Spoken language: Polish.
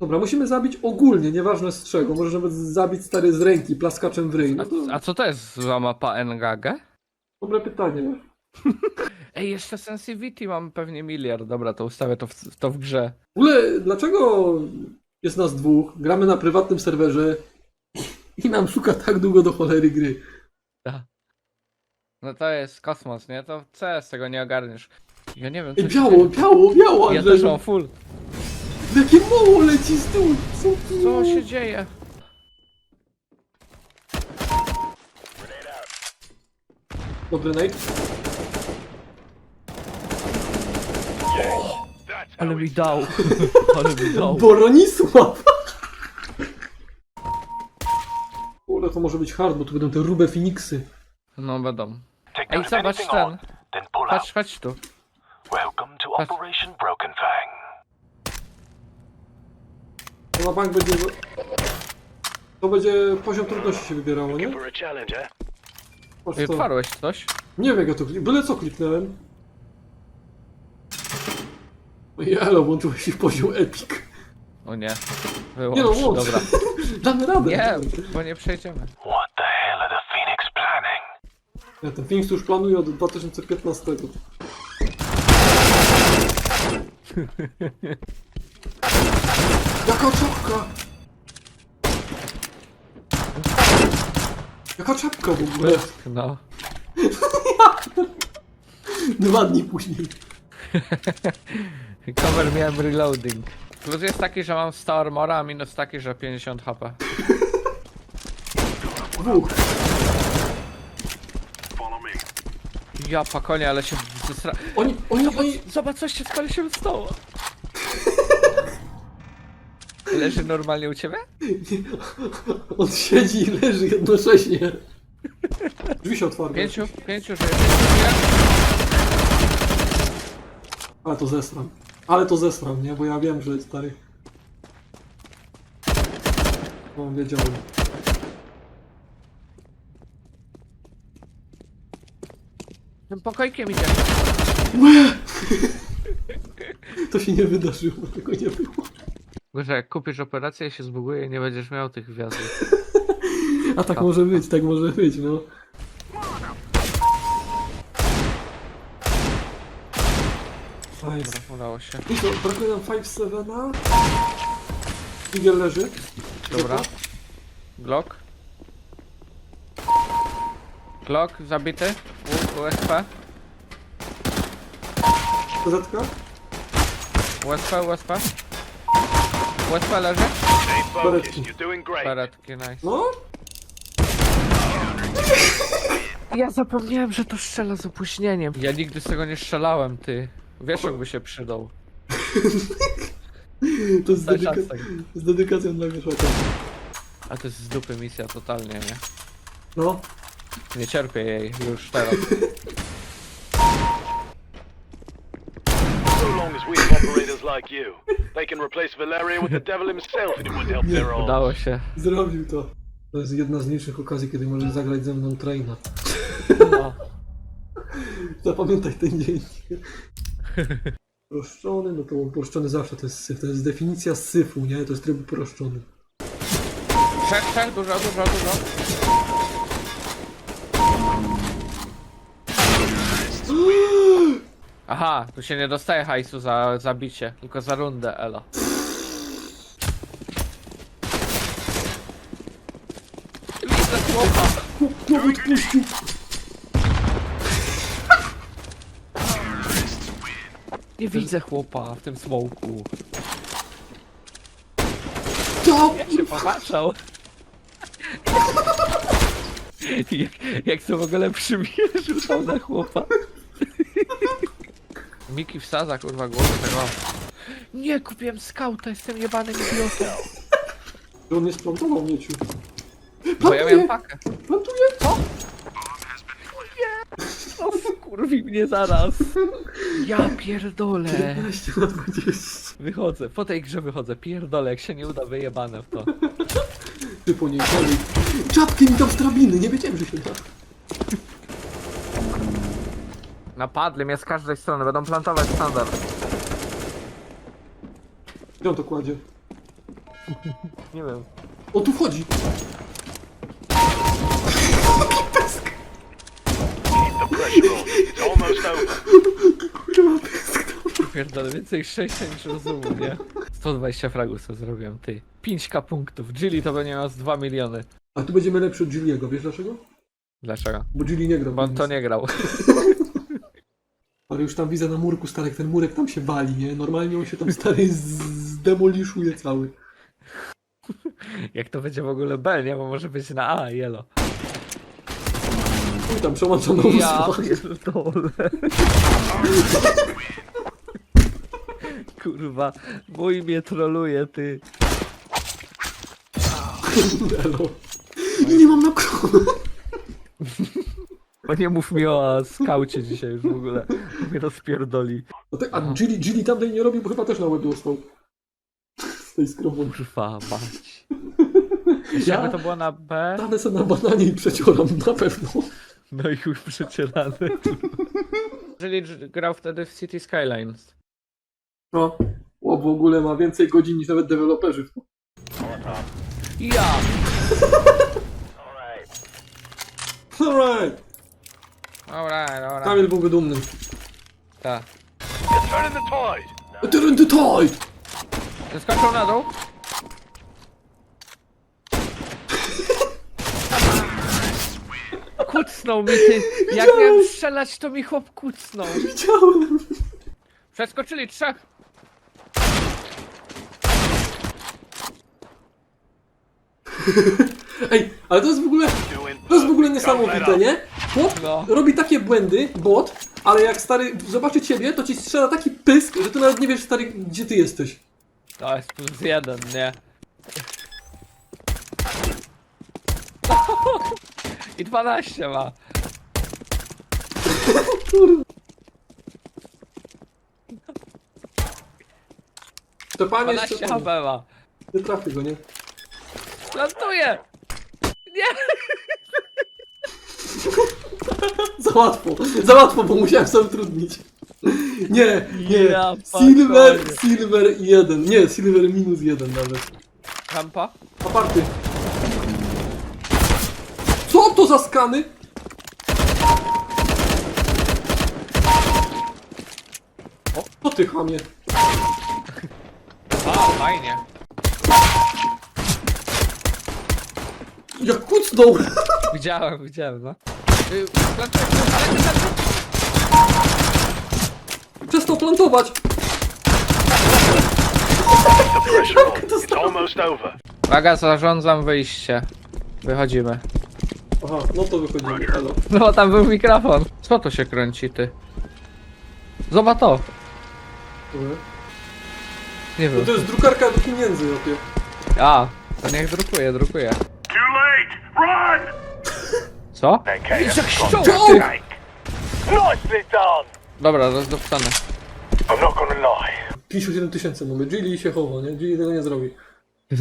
Dobra, musimy zabić ogólnie, nieważne z czego. Może nawet zabić stary z ręki, plaskaczem w ryj. No to A, co to jest zła mapa NGG? dobre pytanie. Ej, jeszcze sensitivity mam pewnie miliard. Dobra, to ustawię to w, to w grze. W ogóle, dlaczego jest nas dwóch, gramy na prywatnym serwerze i nam szuka tak długo do cholery gry? No to jest kosmos, nie? To CS tego nie ogarniesz. Ja nie wiem, Ej, co się biało, dzieje. biało, biało, Ja Andrzeju. też mam full. Jakie mało leci z tyłu. Co, tu? Co się dzieje? Dobry night. Ale mi dał. Ale mi dał. Boronisław! Kurde, to może być hard, bo tu będą te rube Phoenixy. No będą. Take Ej, zobacz ten. Patrz, chodź tu. Welcome to. Operation Broken Fang. To na bank będzie... To będzie poziom trudności się wybierało, nie? For a challenger. Patrz Ej, co. Otwarłeś coś? Nie wiem jak ja to. Byle co kliknąłem. Jelo, włączyłeś się w poziom epic. O nie. Nie no, Wyłącz. włącz. Dobra. Damy radę. Nie, bo nie przejdziemy. What the hell are the Phoenix planning? Ja ten Phoenix już planuję od 2015. Jaka czapka! Jaka czapka w ogóle? No. Dwa dni później. Cover miałem reloading. Plus jest taki, że mam 100 armora, a minus taki, że 50 HP. Dwóch. Ja pakonie, ale się zesra... Oni, oni, oni... Zobacz, coś się z kolesiem stało. Leży normalnie u ciebie? On siedzi i leży jednocześnie. Drzwi się otwarte. Pięciu, pięciu, że Ale to zesram. Ale to zesram, nie? Bo ja wiem, że stary... No, wiedziałem. Tym pokojkiem idzie. To się nie wydarzyło, tego nie było. Że jak kupisz operację i się zbuguje, nie będziesz miał tych gwiazdów. A tak może być, tak może być, no. Nice. Udało się. I co, brakuje nam 5-7. Igiel leży. Dobra. Glock. Glock zabity. U, USP. Zetka. USP, USP. USP leży. Great. Karetki, nice. No? Ja zapomniałem, że to strzela z opóźnieniem. Ja nigdy z tego nie strzelałem, ty. Wieszok by się przydał. To jest, Daj dedyka... z dedykacją dla wieszaka. A to jest z dupy misja totalnie, nie? No. Nie cierpię jej już teraz. like you, they can replace Valeria with the devil himself and it would help their own. Udało się. Zrobił to. To jest jedna z mniejszych okazji, kiedy możesz zagrać ze mną traina. No. Zapamiętaj ten dzień. Uproszczony, no to uproszczony zawsze to jest syf. To jest definicja syfu, nie? To jest tryb uproszczony. Trzech, trzech, dużo, dużo, dużo. Aha, tu się nie dostaje hajsu za zabicie, tylko za rundę, elo. Widzę chłopa! Nie widzę chłopa w tym smoku. To! Jak się popatrzał. jak, jak to w ogóle przymierzył tam na chłopa. Miki wsadza kurwa głowę tego. Nie, kupiłem skauta, jestem jebanym idiotem. On nie splantował mieciu. Bo ja miałem pakę. Plantuje! O, kurwi mnie zaraz. Ja pierdolę. 15 na 20. Wychodzę, po tej grze wychodzę. Pierdolę, jak się nie uda, wyjebane w to. Ty po niej. Czapkę mi dał z drabiny, nie wiedziałem, że się da. Napadli mnie z każdej strony, będą plantować standard. Gdzie on to kładzie? Nie wiem. O, tu wchodzi. The pressure on. It's almost over. Kurwa, pysk. Pierdolę, więcej szczęścia niż rozumu, nie? 120 fragów co zrobiłem, ty. 5k punktów. Gilly to będzie miał z 2 miliony. A tu będziemy lepszy od Gilliego, wiesz dlaczego? Dlaczego? Bo Gilly nie gra. w Bo on to nie grał. Ale już tam widzę na murku, stary, jak ten murek tam się wali, nie? Normalnie on się tam, stary, zdemoliszuje cały. Jak to będzie w ogóle B, nie? Bo może być na A, jelo. Uj, tam przełączono Ja pierdolę. Kurwa, mój mnie troluje, ty. Elo. I nie mam na kronę. Bo nie mów mi o skaucie dzisiaj już w ogóle. Mnie rozpierdoli. A, tak, a Gilly, Gilly tamtej nie robił, bo chyba też na łeb dostał. Z tej skromą. Kurwa, mać. Jakby to było na B, stanę sobie na bananie i przecioram, na pewno. no i już przecierane. Jeżeli dż- grał wtedy w City Skylines. No. O, w ogóle ma więcej godzin niż nawet deweloperzy w to. Ja! Alright. Dobra, dobra. Kamil byłby dumny. Tak. Turning the tide. Turn the tide! Zeskoczył na dół. Kucnął mi ty. Jak miałem strzelać, to mi chłop kucnął. Widziałem. Przeskoczyli trzech. Ej, ale to jest w ogóle, to jest w ogóle niesamowite, nie? Chłop No. robi takie błędy, bot, ale jak stary zobaczy ciebie, to ci strzela taki pysk, że ty nawet nie wiesz, stary, gdzie ty jesteś. To jest plus jeden, nie? I 12 ma. To panie 12 jeszcze HP ma. nie trafi go, nie? Plantuję! Nie! Za łatwo, za łatwo, bo musiałem sobie utrudnić. Nie, nie, Ja silver, pakoję. silver 1, nie, silver minus 1 nawet. Rampa? Aparty. Co to za skany? O, to ty chamie. A, fajnie. Jak kucnął! Widziałem, widziałem, no. Y, Plantuję, ale ty plantuj. Przestał plantować! the pressure on. It's almost over. Uwaga, zarządzam wyjście. Wychodzimy. Aha, no to wychodzimy. No, tam był mikrofon. Co to się kręci, ty? Zobacz to. Dobra. Nie No wiem. to jest drukarka do pieniędzy, opie. A, to niech drukuje, drukuje. Too late. Run. Co? Okay, Jak ty! Nicely done. Dobra, rozdopcane. I'm not gonna lie. 57 tysięcy mamy, Gilly się chowa, nie? Gilly tego nie zrobi.